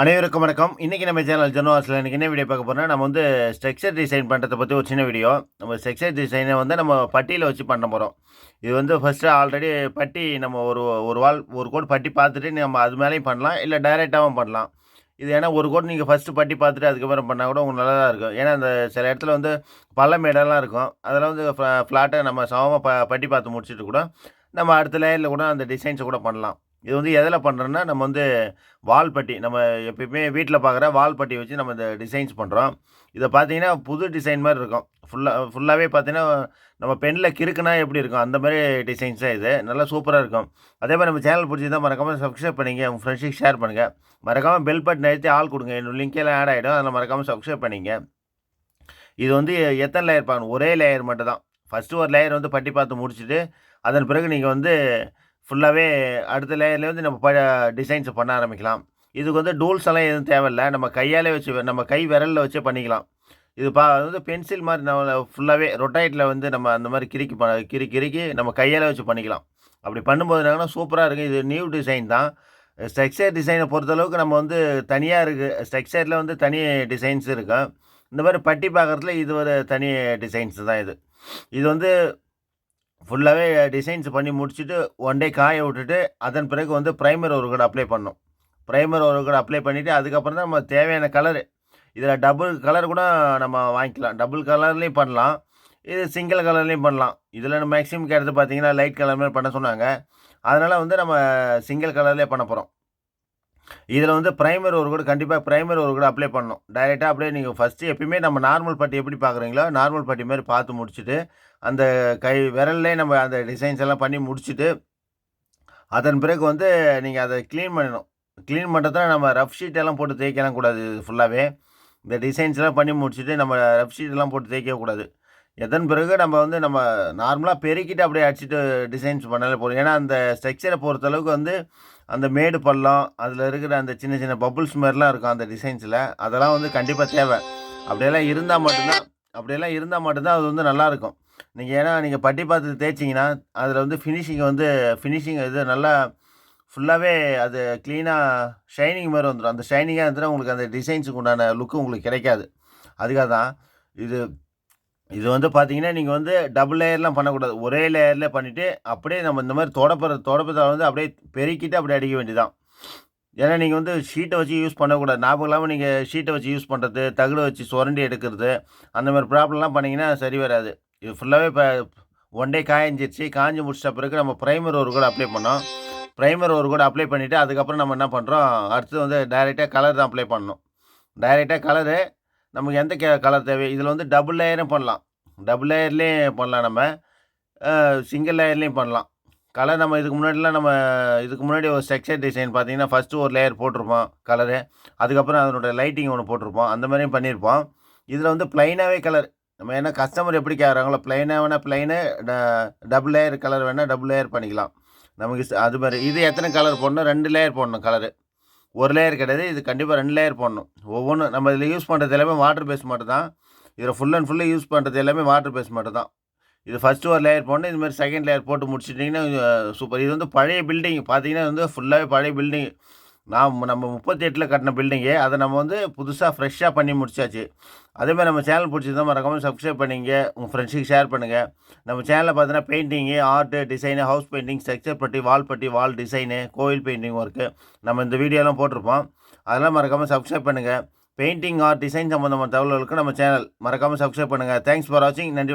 அனைவருக்கும் வணக்கம். இன்றைக்கி நம்ம சேனல் ஜெனோவாஸில் இன்றைக்கி என்ன வீடியோ பார்க்க போகிறோம் நம்ம வந்து ஸ்ட்ரக்சர் டிசைன் பண்ணுறதை பற்றி ஒரு சின்ன வீடியோ. நம்ம ஸ்ட்ரக்சர் டிசைனை வந்து நம்ம பட்டியில் வச்சு பண்ண போகிறோம் இது வந்து ஃபஸ்ட்டு ஆல்ரெடி பட்டி நம்ம ஒரு ஒரு வால் ஒரு கோட் பட்டி பார்த்துட்டு நம்ம அது மேலேயும் பண்ணலாம் இல்லை டைரெக்டாகவும் பண்ணலாம். இது ஏன்னா ஒரு கோட் நீங்கள் ஃபஸ்ட்டு பட்டி பார்த்துட்டு அதுக்கப்புறம் பண்ணால் கூட உங்களுக்கு நல்லா தான் இருக்கும். ஏன்னா அந்த சில இடத்துல வந்து பள்ளம் இடம்லாம் இருக்கும். அதெல்லாம் வந்து ஃப்ளாட்டை நம்ம சமமாக ப பட்டி பார்த்து முடிச்சுட்டு கூட நம்ம அடுத்த லேயரில் கூட அந்த டிசைன்ஸை கூட பண்ணலாம். இது வந்து எதில் பண்ணுறோன்னா நம்ம வந்து வால்பட்டி நம்ம எப்பயுமே வீட்டில் பார்க்குற வால்பட்டி வச்சு நம்ம இந்த டிசைன்ஸ் பண்ணுறோம் இதை பார்த்தீங்கன்னா புது டிசைன் மாதிரி இருக்கும். ஃபுல்லாக ஃபுல்லாகவே பார்த்தீங்கன்னா நம்ம பெண்ணில் கிறுக்குனா எப்படி இருக்கும்? அந்த மாதிரி டிசைன்ஸ் தான் இது. நல்லா சூப்பராக இருக்கும். அதே மாதிரி நம்ம சேனல் பிடிச்சிருந்தா மறக்காமல் சப்ஸ்கிரைப் பண்ணிங்க. உங்கள் ஃப்ரெண்ட்ஸுக்கு ஷேர் பண்ணுங்கள் மறக்காமல் பெல் பட்டன் நிறுத்தி ஆள் கொடுங்க. என்னோட லிங்க்கெல்லாம் ஆட் ஆகிடும் அதில் மறக்காமல் சப்ஸ்கிரைப் பண்ணிங்க. இது வந்து எத்தனை லேயர் பார்க்கணும் ஒரே லேயர் மட்டும் தான் ஃபஸ்ட்டு ஒரு லேயர் வந்து பட்டி பார்த்து முடிச்சுட்டு அதன் பிறகு நீங்கள் வந்து ஃபுல்லாகவே அடுத்த லேயர்லேருந்து வந்து நம்ம ப டிசைன்ஸை பண்ண ஆரம்பிக்கலாம். இதுக்கு வந்து டூல்ஸ் எல்லாம் எதுவும் தேவையில்லை. நம்ம கையாலே வச்சு நம்ம கை விரலில் வச்சே பண்ணிக்கலாம். இது பா அது வந்து பென்சில் மாதிரி நம்ம ஃபுல்லாகவே ரொட்டைட்டில் வந்து நம்ம அந்த மாதிரி கிறுக்கி ப கிரி கிறுக்கி நம்ம கையால் வச்சு பண்ணிக்கலாம். அப்படி பண்ணும்போது என்னங்கன்னா சூப்பராக இருக்குது இது நியூ டிசைன் தான். ஸ்ட்ரக்சர் டிசைனை பொறுத்தளவுக்கு நம்ம வந்து தனியாக இருக்குது ஸ்ட்ரக்சரில் வந்து தனி டிசைன்ஸ் இருக்கும் இந்த மாதிரி பட்டி பார்க்குறதுல இது ஒரு தனி டிசைன்ஸ் தான் இது. இது வந்து ஃபுல்லாகவே டிசைன்ஸ் பண்ணி முடிச்சுட்டு ஒன் டே காய விட்டுட்டு அதன் பிறகு வந்து ப்ரைமர் ஒரு கூட அப்ளை பண்ணோம். ப்ரைமர் ஒரு கூட அப்ளை பண்ணிவிட்டு அதுக்கப்புறம் தான் நம்ம தேவையான கலரு இதில் டபுள் கலர் கூட நம்ம வாங்கிக்கலாம். டபுள் கலர்லேயும் பண்ணலாம். இது சிங்கிள் கலர்லேயும் பண்ணலாம். இதில் மேக்ஸிமம் கேட்டது பார்த்தீங்கன்னா லைட் கலர் மாதிரி பண்ண சொன்னாங்க. அதனால் வந்து நம்ம சிங்கிள் கலர்லேயே பண்ண போகிறோம் இதில் வந்து ப்ரைமர் ஒரு கூட கண்டிப்பாக ப்ரைமர் ஒரு கூட அப்ளை பண்ணணும். டைரெக்டாக அப்படியே நீங்கள் ஃபஸ்ட்டு எப்பயுமே நம்ம நார்மல் பட்டி எப்படி பார்க்குறீங்களோ நார்மல் பட்டி மாதிரி பார்த்து முடிச்சுட்டு அந்த கை விரல்லே நம்ம அந்த டிசைன்ஸ் எல்லாம் பண்ணி முடிச்சுட்டு அதன் பிறகு வந்து நீங்கள் அதை க்ளீன் பண்ணணும். க்ளீன் பண்ணுறதுனா நம்ம ரஃப் ஷீட் எல்லாம் போட்டு தேய்க்கலாம் கூடாது ஃபுல்லாகவே இந்த டிசைன்ஸ்லாம் பண்ணி முடிச்சுட்டு நம்ம ரஃப் ஷீட்டெல்லாம் போட்டு தேய்க்கக்கூடாது எதன் பிறகு நம்ம வந்து நம்ம நார்மலாக பெருக்கிட்டு அப்படியே அடிச்சுட்டு டிசைன்ஸ் பண்ணாலே போதும். ஏன்னா அந்த ஸ்ட்ரக்சரை பொறுத்தளவுக்கு வந்து அந்த மேடு பள்ளம் அதில் இருக்கிற அந்த சின்ன சின்ன பபுள்ஸ் மாதிரிலாம் இருக்கும் அந்த டிசைன்ஸில் அதெல்லாம் வந்து கண்டிப்பாக தேவை. அப்படியெல்லாம் இருந்தால் மட்டும்தான் அப்படியெல்லாம் இருந்தால் மட்டும்தான் அது வந்து நல்லாயிருக்கும் நீங்கள் ஏன்னா நீங்கள் பட்டி பார்த்து தேய்ச்சிங்கன்னா அதில் வந்து ஃபினிஷிங் வந்து ஃபினிஷிங் இது நல்லா ஃபுல்லாகவே அது க்ளீனாக ஷைனிங் மாதிரி வந்துடும் அந்த ஷைனிங்காக இருந்துட்டு உங்களுக்கு அந்த டிசைன்ஸுக்கு உண்டான லுக்கு உங்களுக்கு கிடைக்காது. அதுக்காக தான் இது இது வந்து பார்த்தீங்கன்னா நீங்கள் வந்து டபுள் லேயர்லாம் பண்ணக்கூடாது. ஒரே லேயரில் பண்ணிவிட்டு அப்படியே நம்ம இந்த மாதிரி தொடப்புற தொடப்பத்தை வந்து அப்படியே பெருக்கிட்டு அப்படியே அடிக்க வேண்டியதான் ஏன்னா நீங்கள் வந்து ஷீட்டை வச்சு யூஸ் பண்ணக்கூடாது. ஞாபகம் இல்லாமல் நீங்கள் ஷீட்டை வச்சு யூஸ் பண்ணுறது தகுடு வச்சு சுரண்டி எடுக்கிறது அந்த மாதிரி ப்ராப்ளம்லாம் பண்ணிங்கன்னா சரி வராது. இது ஃபுல்லாகவே இப்போ ஒன் டே காய்ஞ்சிருச்சு காஞ்சி முடிச்சிட்ட பிறகு நம்ம ப்ரைமர் ஒரு கூட அப்ளை பண்ணோம். ப்ரைமர் ஒரு கூட அப்ளை பண்ணிவிட்டு அதுக்கப்புறம் நம்ம என்ன பண்ணுறோம் அடுத்து வந்து டைரெக்டாக கலர் தான் அப்ளை பண்ணணும். டைரெக்டாக கலரு நமக்கு எந்த கே கலர் தேவை? இதில் வந்து டபுள் லேயரும் பண்ணலாம். டபுள் லேயர்லேயும் பண்ணலாம் நம்ம. சிங்கிள் லேயர்லேயும் பண்ணலாம். கலர் நம்ம இதுக்கு முன்னாடிலாம் நம்ம இதுக்கு முன்னாடி ஒரு ஸ்ட்ரக்சர் டிசைன் பார்த்தீங்கன்னா ஃபஸ்ட்டு ஒரு லேயர் போட்டிருப்போம் கலரு அதுக்கப்புறம் அதனோட லைட்டிங் ஒன்று போட்டிருப்போம். அந்த மாதிரியும் பண்ணியிருப்போம். இதில் வந்து ப்ளைனாகவே கலர் நம்ம என்ன கஸ்டமர் எப்படி கேட்குறாங்களோ ப்ளைனாக வேணால் ப்ளைனு டபுள் லேயர் கலர் வேணால் டபுள் லேயர் பண்ணிக்கலாம். நமக்கு அது மாதிரி இது எத்தனை கலர் போடணும்? ரெண்டு லேயர் போடணும் கலரு ஒரு லேயர் கிடையாது இது கண்டிப்பாக ரெண்டு லேயர் போடணும். ஒவ்வொன்றும் நம்ம இதில் யூஸ் பண்ணுறது எல்லாமே வாட்டர் பேஸ் மட்டும் தான். இதில் ஃபுல் அண்ட் ஃபுல்லாக யூஸ் பண்ணுறது எல்லாமே வாட்டர் பேஸ் மட்டும் தான். இது ஃபஸ்ட்டு ஒரு லேயர் போடணும் இது மாதிரி செகண்ட் லேயர் போட்டு முடிச்சிட்டிங்கன்னா சூப்பர் இது வந்து பழைய பில்டிங் பார்த்தீங்கன்னா வந்து ஃபுல்லாகவே பழைய பில்டிங் நான் நம்ம முப்பத்தி எட்டில் கட்டின பில்டிங்கு அதை நம்ம வந்து புதுசாக ஃப்ரெஷ்ஷாக பண்ணி முடிச்சாச்சு. அதேமாதிரி நம்ம சேனல் பிடிச்சிருந்தா மறக்காமல் சப்ஸ்கிரைப் பண்ணிங்க உங்கள் ஃப்ரெண்ட்ஸுக்கு ஷேர் பண்ணுங்கள் நம்ம சேனலில் பார்த்தீங்கன்னா painting art design house painting structure putty wall putty wall design கோவில் பெயிண்டிங் ஒர்க்கு நம்ம இந்த வீடியோலாம் போட்டிருப்போம். அதெல்லாம் மறக்காமல் சப்ஸ்கிரைப் பண்ணுங்கள் பெயிண்டிங் ஆர்ட் டிசைன் சம்மந்தமான தகவல்களுக்கு நம்ம சேனல் மறக்காமல் சப்ஸ்கிரைப் பண்ணுங்கள் தேங்க்ஸ் ஃபார் வாட்சிங் நன்றி